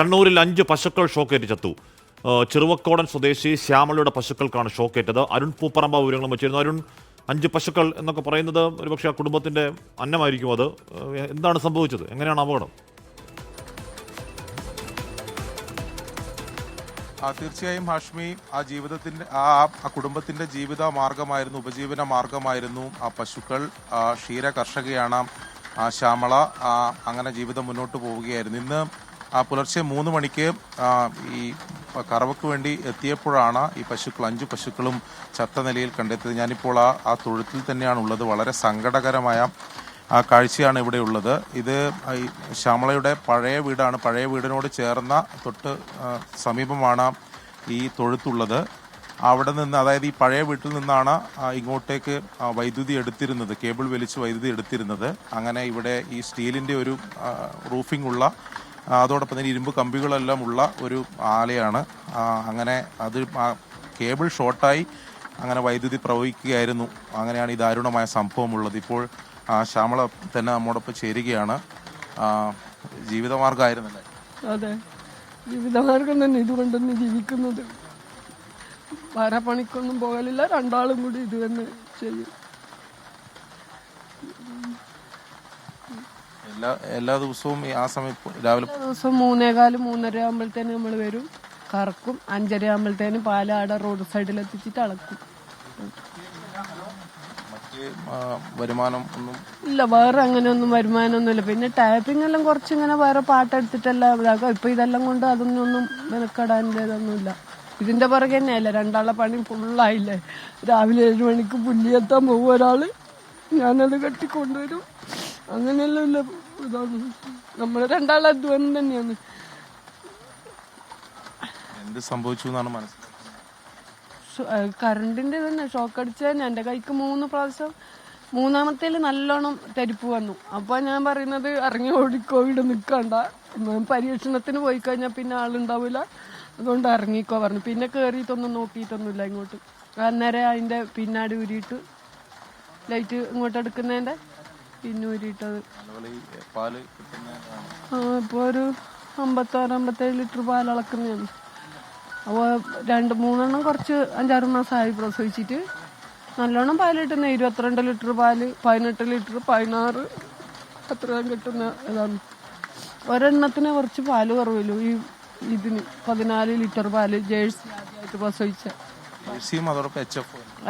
കണ്ണൂരിൽ അഞ്ച് പശുക്കൾ ഷോക്കേറ്റ് ചത്തു. ചെറുവക്കോടൻ സ്വദേശി ശ്യാമളയുടെ പശുക്കൾക്കാണ് ഷോക്കേറ്റത്. അരുൺ പൂപ്പറമ്പ വിവരങ്ങളും വെച്ചിരുന്നു. അരുൺ അഞ്ച് പശുക്കൾ എന്നൊക്കെ പറയുന്നത് ഒരുപക്ഷെ ആ കുടുംബത്തിന്റെ അന്നമായിരിക്കും അത്. എന്താണ് സംഭവിച്ചത്? എങ്ങനെയാണ് അപകടം? ആ, തീർച്ചയായും ഹാഷ്മി ആ ജീവിതത്തിന്റെ ആ ആ കുടുംബത്തിന്റെ ജീവിത മാർഗമായിരുന്നു ഉപജീവന മാർഗമായിരുന്നു ആ പശുക്കൾ. ക്ഷീര കർഷകയാണ് ആ ശ്യാമള അങ്ങനെ ജീവിതം മുന്നോട്ട് പോവുകയായിരുന്നു. ഇന്ന് പുലർച്ചെ മൂന്ന് മണിക്ക് ഈ കറവയ്ക്ക് വേണ്ടി എത്തിയപ്പോഴാണ് ഈ പശുക്കൾ അഞ്ചു പശുക്കളും ചത്ത നിലയിൽ കണ്ടെത്തിയത്. ഞാനിപ്പോൾ ആ ആ തൊഴുത്തിൽ തന്നെയാണ് ഉള്ളത് വളരെ സങ്കടകരമായ ആ കാഴ്ചയാണ് ഇവിടെ ഉള്ളത്. ഇത് ശ്യാമളയുടെ പഴയ വീടാണ്. പഴയ വീടിനോട് ചേർന്ന തൊട്ട് സമീപമാണ് ഈ തൊഴുത്തുള്ളത്. അവിടെ നിന്ന് അതായത് ഈ പഴയ വീട്ടിൽ നിന്നാണ് ഇങ്ങോട്ടേക്ക് വൈദ്യുതി എടുത്തിരുന്നത് കേബിൾ വലിച്ച് വൈദ്യുതി എടുത്തിരുന്നത്. അങ്ങനെ ഇവിടെ ഈ സ്റ്റീലിന്റെ ഒരു റൂഫിംഗ് ഉള്ള അതോടൊപ്പം തന്നെ ഇരുമ്പ് കമ്പികളെല്ലാം ഉള്ള ഒരു ആലയാണ്. അങ്ങനെ അത് കേബിൾ ഷോർട്ടായി അങ്ങനെ വൈദ്യുതി പ്രവഹിക്കുകയായിരുന്നു. അങ്ങനെയാണ് ഈ ദാരുണമായ സംഭവം ഉള്ളത് ഇപ്പോൾ ശ്യാമള തന്നെ നമ്മോടൊപ്പം ചേരുകയാണ്. ജീവിതമാർഗമായിരുന്നല്ലേ? അതെ. ജീവിതമാർഗം തന്നെ ഇതുകൊണ്ടൊന്ന് ജീവിക്കുന്നത്. വേറെ പണിക്കൊന്നും പോകലില്ല രണ്ടാളും കൂടി ഇത് തന്നെ ചെയ്യും. എല്ലാ എല്ലാ ദിവസവും ഈ ആ സമയത്ത് രാവിലെ എല്ലാ ദിവസം മൂന്നേകാൽ മൂന്നര ആകുമ്പോഴത്തേന് നമ്മൾ വരും. കറക്കും. അഞ്ചര ആകുമ്പോഴത്തേന് പാലാട റോഡ് സൈഡിൽ എത്തിച്ചിട്ട് അളക്കും. മറ്റ് ആ, വരുമാനം ഒന്നും ഇല്ല വേറെ അങ്ങനെയൊന്നും വരുമാനമൊന്നുമില്ല. പിന്നെ ടാപ്പിംഗ് എല്ലാം കുറച്ച് ഇങ്ങനെ വേറെ പാട്ടെടുത്തിട്ടെല്ലാം ഇതാക്കും. ഇപ്പൊ ഇതെല്ലാം കൊണ്ട് അതൊന്നും ഒന്നും ഇല്ല ഇതിന്റെ പുറകെ തന്നെയല്ലേ? രണ്ടാളെ പണി ഫുള്ളായില്ലേ രാവിലെ ഏഴ് മണിക്ക് പുല്ലിയെത്താൻ പോകും ഒരാൾ ഞാനത് കെട്ടിക്കൊണ്ടുവരും. അങ്ങനെയെല്ലാം ഇല്ല. ഇതാണ് നമ്മൾ രണ്ടാളെ അധ്വാനം തന്നെയാണ്. എന്ത് സംഭവിച്ചു എന്നാണ് മനസ്സിലാക്കുന്നത്? കറണ്ടിന്റെ തന്നെ ഷോക്ക് അടിച്ചതന്നെ എന്റെ കൈക്ക് മൂന്ന് പ്രാവശ്യം മൂന്നാമത്തെ നല്ലോണം തരിപ്പ് വന്നു. അപ്പൊ ഞാൻ പറയുന്നത് ഇറങ്ങി ഓടിക്കോ ഇവിടെ നിൽക്കണ്ട. പരീക്ഷണത്തിന് പോയി കഴിഞ്ഞാൽ പിന്നെ ആളുണ്ടാവില്ല അതുകൊണ്ട് ഇറങ്ങിക്കോ പറഞ്ഞു. പിന്നെ കേറിയിട്ടൊന്നും നോക്കിയിട്ടൊന്നുമില്ല ഇങ്ങോട്ട്. അന്നേരം അതിന്റെ പിന്നാടി ഊരിയിട്ട് ലൈറ്റ് ഇങ്ങോട്ട് എടുക്കുന്നതിന്റെ കിട്ടുന്ന ആ, ഇപ്പൊ ഒരു അമ്പത്താറ് അമ്പത്തേഴ് ലിറ്റർ പാൽ അളക്കുന്നതാണ് അപ്പോൾ രണ്ട് മൂന്നെണ്ണം കുറച്ച് അഞ്ചാറ് മാസമായി പ്രസവിച്ചിട്ട് നല്ലോണം പാൽ കിട്ടുന്ന ഇരുപത്തിരണ്ട് ലിറ്റർ പാൽ പതിനെട്ട് ലിറ്റർ പതിനാറ് അത്രയും കിട്ടുന്ന ഇതാണ്. ഒരെണ്ണത്തിന് കുറച്ച് പാൽ കുറവല്ലോ ഈ ഇതിന്? പതിനാല് ലിറ്റർ പാൽ ജേഴ്സി ആദ്യമായിട്ട് പ്രസവിച്ച.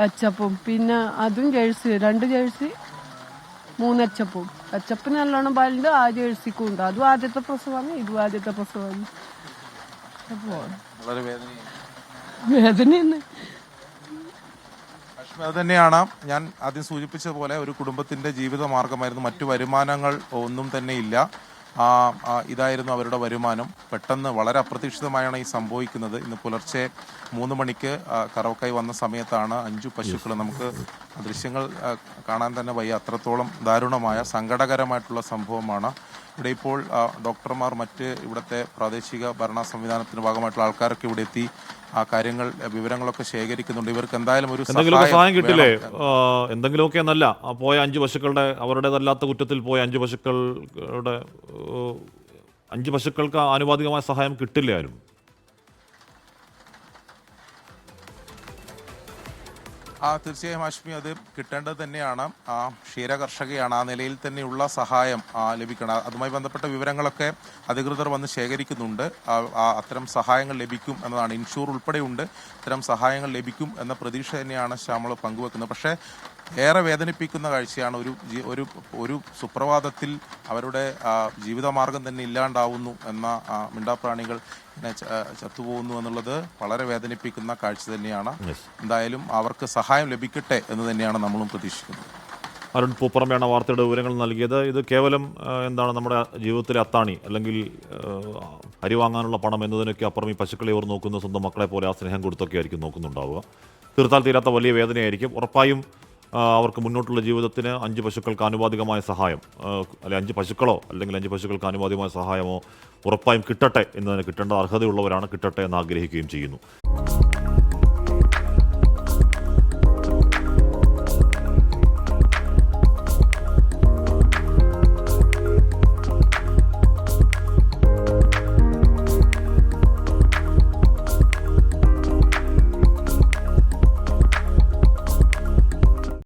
H F. പിന്നെ അതും ജേഴ്സി രണ്ട് ജേഴ്സി മൂന്ന് അച്ചപ്പ് നല്ലോണം പാലുണ്ട് ആദ്യം എഴുസിക്കും ഉണ്ട് അതും ആദ്യത്തെ പ്രസവമാണ് ഇതും ആദ്യത്തെ പ്രസവമാണ് അപ്പോൾ വളരെ വേദനയായി വേദന തന്നെ ലക്ഷ്മി അത് തന്നെയാണ്. ഞാൻ ആദ്യം സൂചിപ്പിച്ച പോലെ ഒരു കുടുംബത്തിന്റെ ജീവിത മാർഗമായിരുന്നു മറ്റു വരുമാനങ്ങൾ ഒന്നും തന്നെ ഇല്ല. ഇതായിരുന്നു അവരുടെ വരുമാനം. പെട്ടെന്ന് വളരെ അപ്രതീക്ഷിതമായാണ് ഈ സംഭവിക്കുന്നത്. ഇന്ന് പുലർച്ചെ മൂന്ന് മണിക്ക് ആ, കറവക്കായി വന്ന സമയത്താണ് അഞ്ചു പശുക്കൾ നമുക്ക് ദൃശ്യങ്ങൾ കാണാൻ തന്നെ വയ്യ. അത്രത്തോളം ദാരുണമായ സങ്കടകരമായിട്ടുള്ള സംഭവമാണ്. ഇവിടെ ഇപ്പോൾ ഡോക്ടർമാർ മറ്റ് ഇവിടുത്തെ പ്രാദേശിക ഭരണ സംവിധാനത്തിന്റെ ഭാഗമായിട്ടുള്ള ആൾക്കാരൊക്കെ ഇവിടെ എത്തി ആ കാര്യങ്ങൾ വിവരങ്ങളൊക്കെ ശേഖരിക്കുന്നുണ്ട്. ഇവർക്ക് എന്തായാലും ഒരു എന്തെങ്കിലും സഹായം കിട്ടില്ലേ. എന്തെങ്കിലുമൊക്കെ എന്നല്ല. പോയ അഞ്ച് പശുക്കളുടെ അവരുടേതല്ലാത്ത കുറ്റത്തിൽ പോയ അഞ്ച് പശുക്കളുടെ അഞ്ച് പശുക്കൾക്ക് ആനുപാതികമായ സഹായം കിട്ടില്ല ആരും? ആ തീർച്ചയായും അശ്മി അത് കിട്ടേണ്ടത് തന്നെയാണ്. ആ ക്ഷീര കർഷകയാണ് ആ നിലയിൽ തന്നെയുള്ള സഹായം ലഭിക്കണം. അതുമായി ബന്ധപ്പെട്ട വിവരങ്ങളൊക്കെ അധികൃതർ വന്ന് ശേഖരിക്കുന്നുണ്ട്. അത്തരം സഹായങ്ങൾ ലഭിക്കും എന്നതാണ്. ഇൻഷൂർ ഉൾപ്പെടെയുണ്ട്. അത്തരം സഹായങ്ങൾ ലഭിക്കും എന്ന പ്രതീക്ഷ തന്നെയാണ് ശ്യാമൾ പങ്കുവെക്കുന്നത്. പക്ഷേ ഏറെ വേദനിപ്പിക്കുന്ന കാഴ്ചയാണ് ഒരു ഒരു ഒരു സുപ്രഭാതത്തിൽ അവരുടെ ജീവിതമാർഗം തന്നെ ഇല്ലാണ്ടാവുന്നു എന്ന മിണ്ടാപ്രാണികൾ ചത്തുപോകുന്നു എന്നുള്ളത് വളരെ വേദനിപ്പിക്കുന്ന കാഴ്ച തന്നെയാണ്. എന്തായാലും അവർക്ക് സഹായം ലഭിക്കട്ടെ എന്ന് തന്നെയാണ് നമ്മളും പ്രതീക്ഷിക്കുന്നത്. അരുൺ പൂപ്പറമ്പയാണ് വാർത്തയുടെ വിവരങ്ങൾ നൽകിയത്. ഇത് കേവലം എന്താണ് നമ്മുടെ ജീവിതത്തിലെ അത്താണി അല്ലെങ്കിൽ അരി വാങ്ങാനുള്ള പണം എന്നതിനൊക്കെ അപ്പുറം ഈ പശുക്കളെ ഇവർ നോക്കുന്ന സ്വന്തം മക്കളെ പോലെ ആ സ്നേഹം കൊടുത്തൊക്കെ ആയിരിക്കും നോക്കുന്നുണ്ടാവുക. തീർത്താൽ തീരാത്ത വലിയ വേദനയായിരിക്കും. ഉറപ്പായും അവർക്ക് മുന്നോട്ടുള്ള ജീവിതത്തിന് അഞ്ച് പശുക്കൾക്ക് ആനുപാതികമായ സഹായം അല്ലെ അഞ്ച് പശുക്കളോ അല്ലെങ്കിൽ അഞ്ച് പശുക്കൾക്ക് ആനുപാതികമായ സഹായമോ ഉറപ്പായും കിട്ടട്ടെ എന്നതിന് കിട്ടേണ്ട അർഹതയുള്ളവരാണ് കിട്ടട്ടെ എന്ന് ആഗ്രഹിക്കുകയും ചെയ്യുന്നു.